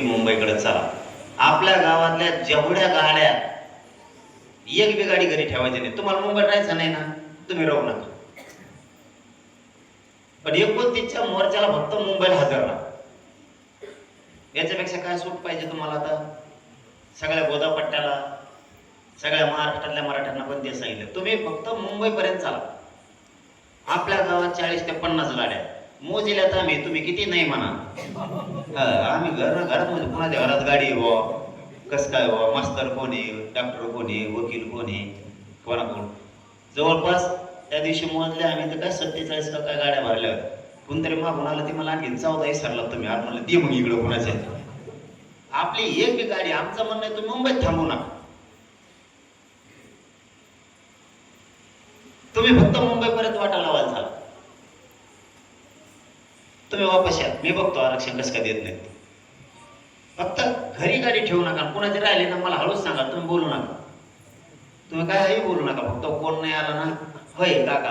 की मुंबईकडे चला. आपल्या गावातल्या जेवढ्या गाड्या एक बी गाडी घरी ठेवायची नाही. तुम्हाला मुंबईत राहायचं नाही ना तुम्ही राहू नका. पण एकोणतीसच्या मोर्चाला फक्त मुंबईला हजर राहा. याच्यापेक्षा काय सूट पाहिजे तुम्हाला आता? सगळ्या गोदापट्ट्याला सगळ्या महाराष्ट्रातल्या मराठ्यांना पण ते सांगितलं तुम्ही फक्त मुंबईपर्यंत चाला. आपल्या गावात चाळीस ते पन्नास गाड्या मोजिल्यात आम्ही तुम्ही किती नाही म्हणा. आम्ही घर घरात म्हणजे कुणाच्या घरात गाडी व कस काय व मास्तर कोण आहे? डॉक्टर कोण आहे? वकील कोण आहे? कोणा कोण जवळपास त्या दिवशी मोजले आम्ही तर काय सत्तेचाळीस का काय गाड्या भरल्या. कोणतरी मागून आलं ते मला आणखी चौदा विसरला तुम्ही आज म्हणलं दे मग इकडं कोणाच्या आपली एक बी गाडी आमचं म्हणणं आहे तुम्ही मुंबईत थांबू नका. तुम्ही फक्त मुंबईपर्यंत वाटा लावा चाला तुम्ही वापस या. मी बघतो आरक्षण कसं का देत नाही फक्त घरी गाडी ठेवू नका. कुणाचे राहिले ना मला हळूच सांगा. तुम्ही बोलू नका. तुम्ही काही बोलू नका. फक्त कोण नाही आला ना? होय काका.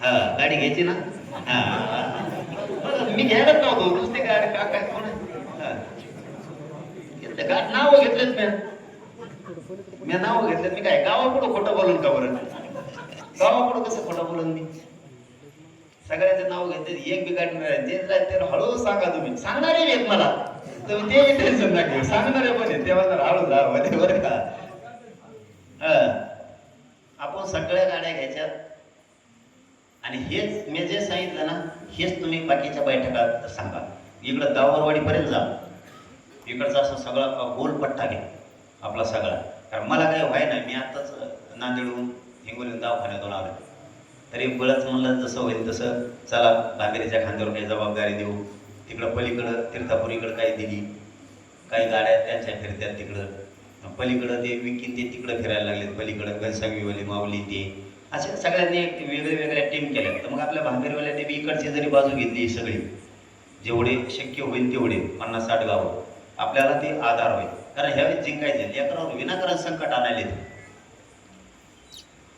हा गाडी घ्यायची ना? हा. मी घ्यायलाच नव्हतो. नुसते गाडी काका कोण? घेतलं नाव घेतलेच मी मी नाव घेतलं मी काय गावाकडं खोटं बोलून का बरं? गावाकडं कसं खोटं बोलून मी? सगळ्याचं नाव घेतले एक बी गाडी जे ते हळू सांगा तुम्ही. सांगणारे बी आहेत मला. तुम्ही ते टेन्शन नका घेऊ. सांगणारे पण आहेत. तेव्हा तर हळू जा बरं का? आपण सगळ्या गाड्या घ्यायच्या आणि हेच मी जे सांगितलं ना हेच तुम्ही बाकीच्या बैठकात सांगा. इकडं दावरवाडीपर्यंत जा. इकडचा असं सगळा गोल पट्टा घ्या. आपला सगळा. कारण मला काय व्हाय ना मी आताच नांदेडहून हिंगोलीहून दवाखान्यातून आलो तरी बळच म्हणलं जसं होईल तसं. चला भाकरीच्या खांद्यावर काही जबाबदारी देऊ. तिकडं पलीकडं तीर्थापुरीकडं काही दिली. काही गाड्या त्यांच्या फिरत्यात तिकडं. पलीकडं ते विकीन ते तिकडं फिरायला लागलेत. पलीकडं घनसांगवीवाली माऊली ते. अशा सगळ्यांनी एक वेगळ्या वेगळ्या टीम केल्या. तर मग आपल्या भांगरवाल्याने बी इकडची जरी बाजू घेतली सगळी. जेवढे शक्य होईल तेवढे. पन्नास साठ गावं. आपल्याला ते आधार होईल. कारण ह्यावेळेस जिंकायचे. लेकरावर विनाकारण संकट आणायले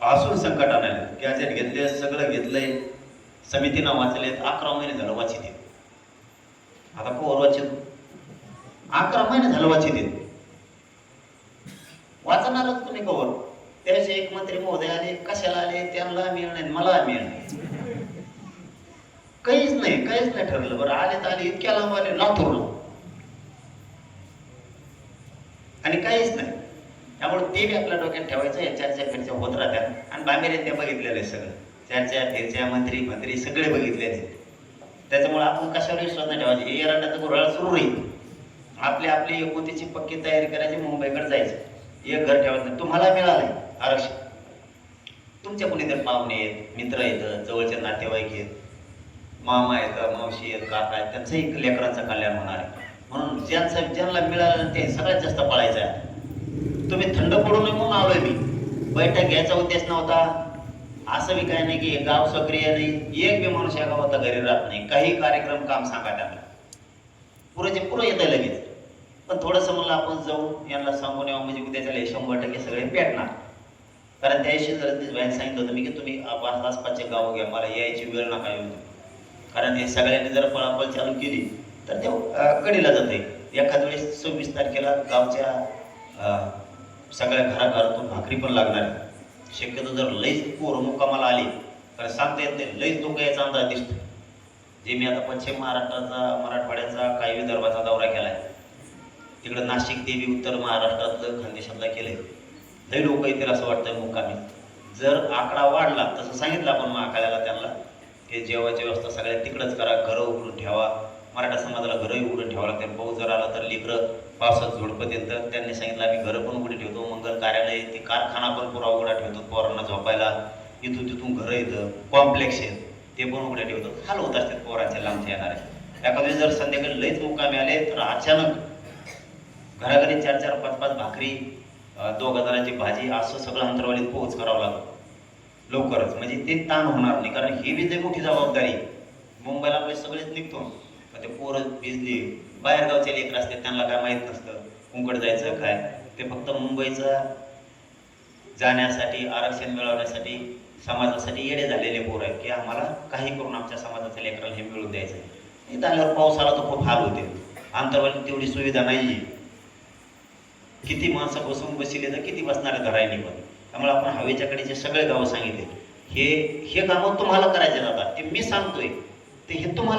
असून संकट आणायले गॅजेट घेतले सगळं घेतलंय. समितीनं वाचले अकरा महिने झालं वाचित आता कोवर वाचित अकरा महिने झालं वाचित वाचणारच तुम्ही कवर त्याचे एक मंत्री महोदय आले कशाला आले? त्यांना मिळणे मला मिळणे काहीच नाही काहीच नाही ठरलं बरं. आले तर आले इतक्या लांब आले लाथोरला आणि काहीच नाही. त्यामुळे ते बी आपल्या डोक्यात ठेवायचं या चर्चा फिरच्या होत राहत्या आणि बामेरे ते बघितलेलं आहे सगळं. चर्चा फिरच्या मंत्री मंत्री सगळे बघितले त्याच्यामुळे आपण कशावर विश्वास नाही ठेवायचे. हे एरंडाचं गुऱ्हाळ सुरू राहील. आपली आपली एकोतीची पक्की तयारी करायची मुंबईकडे जायचं. एक घर ठेवायचं तुम्हाला मिळालंय आरक्षण. तुमच्या कोणीतरी पाहुणे आहेत मित्र आहेत जवळचे नातेवाईक आहेत. मामा येतं मावशी आहेत काका आहेत. त्यांचंही लेकरांचं कल्याण होणार आहे. म्हणून ज्यांचं ज्यांना मिळालं ते सगळ्यात जास्त पळायचं आहे. तुम्ही थंड पडू नये म्हणून आलोय मी. बैठक घ्यायचा उद्देश नव्हता. असं बी काय नाही की गाव सक्रिय नाही. एक बी माणूस या गावात घरी राहत नाही. काही कार्यक्रम काम सांगा त्यांना. पुरेचे पुरं येत आहे लगेच. पण थोडंसं म्हणलं आपण जाऊन यांना सांगून यावं. म्हणजे उद्या त्याला शंभर टक्के सगळे पेटणार कारण त्या दिवशी जर बाहेर सांगितलं होतं मी की तुम्ही आसपासचे गाव घ्या. मला यायची वेळ नका येऊ. कारण हे सगळ्यांनी जर पळापळ चालू केली तर ते कडीला जाते. एखाद वेळेस सव्वीस तारखेला गावच्या सगळ्या घराघरातून भाकरी पण लागणार आहे. शक्यतो जर लईच पोरं मुक्कामाला आली तर सांगता येत नाही लईच धोका याचा अंदाज दिसतो जे मी आता पश्चिम महाराष्ट्राचा मराठवाड्याचा काही विदर्भाचा दौरा केला आहे तिकडं नाशिक देवी उत्तर महाराष्ट्रातलं खानदेशातला केलं आहे लई लोक येतील असं वाटतं मुक्कामी. जर आकडा वाढला तसं सांगितलं आपण महाकाल्याला त्यांना की जेवायची व्यवस्था सगळ्या तिकडंच करा घरं उघडून ठेवा. मराठा समाजाला घरंही उघडून ठेवावं लागतं. पाऊस जर आला तर लेकरं पावसात झोडपत येतं त्यांनी सांगितलं आम्ही घरं पण उघडे ठेवतो. मंगल कार्यालय ते कारखाना पण पुरा उघडा ठेवतो पोरांना झोपायला. इथून तिथून घरं येतं. कॉम्प्लेक्स आहेत. ते पण उघडे ठेवतो. हाल होत असतात पोरांचे लांबचे येणारे एखाद्या जर संध्याकाळी लईच मुक्कामी आले तर अचानक घराघरी चार चार पाच पाच भाकरी दोघा जणांची भाजी असं सगळं अंतरवालीत पोहोच करावं लागतं. लवकरच. म्हणजे ते ताण होणार नाही. कारण ही बी लई मोठी जबाबदारी मुंबईला आपले सगळेच निघतो. मग ते पोरं भिजली. बाहेरगावचे लेकर असते त्यांना काय माहीत नसतं कुंकड जायचं काय. ते फक्त मुंबईचं जाण्यासाठी आरक्षण मिळवण्यासाठी समाजासाठी येडे झालेले पोर आहेत की आम्हाला काही करून आमच्या समाजाच्या लेकराला हे मिळवून द्यायचं आहे इथं आल्यावर पाऊस आला तर खूप हाल होते. आंतरवाली तेवढी सुविधा नाही आहे किती माणसं बसून बसले तर किती बसणारे धरायला पण. त्यामुळे आपण हवेच्या कडेचे सगळे गावं सांगितले. हे हे कामं तुम्हाला करायचे जातात. ते मी सांगतोय. ते हे तुम्हाला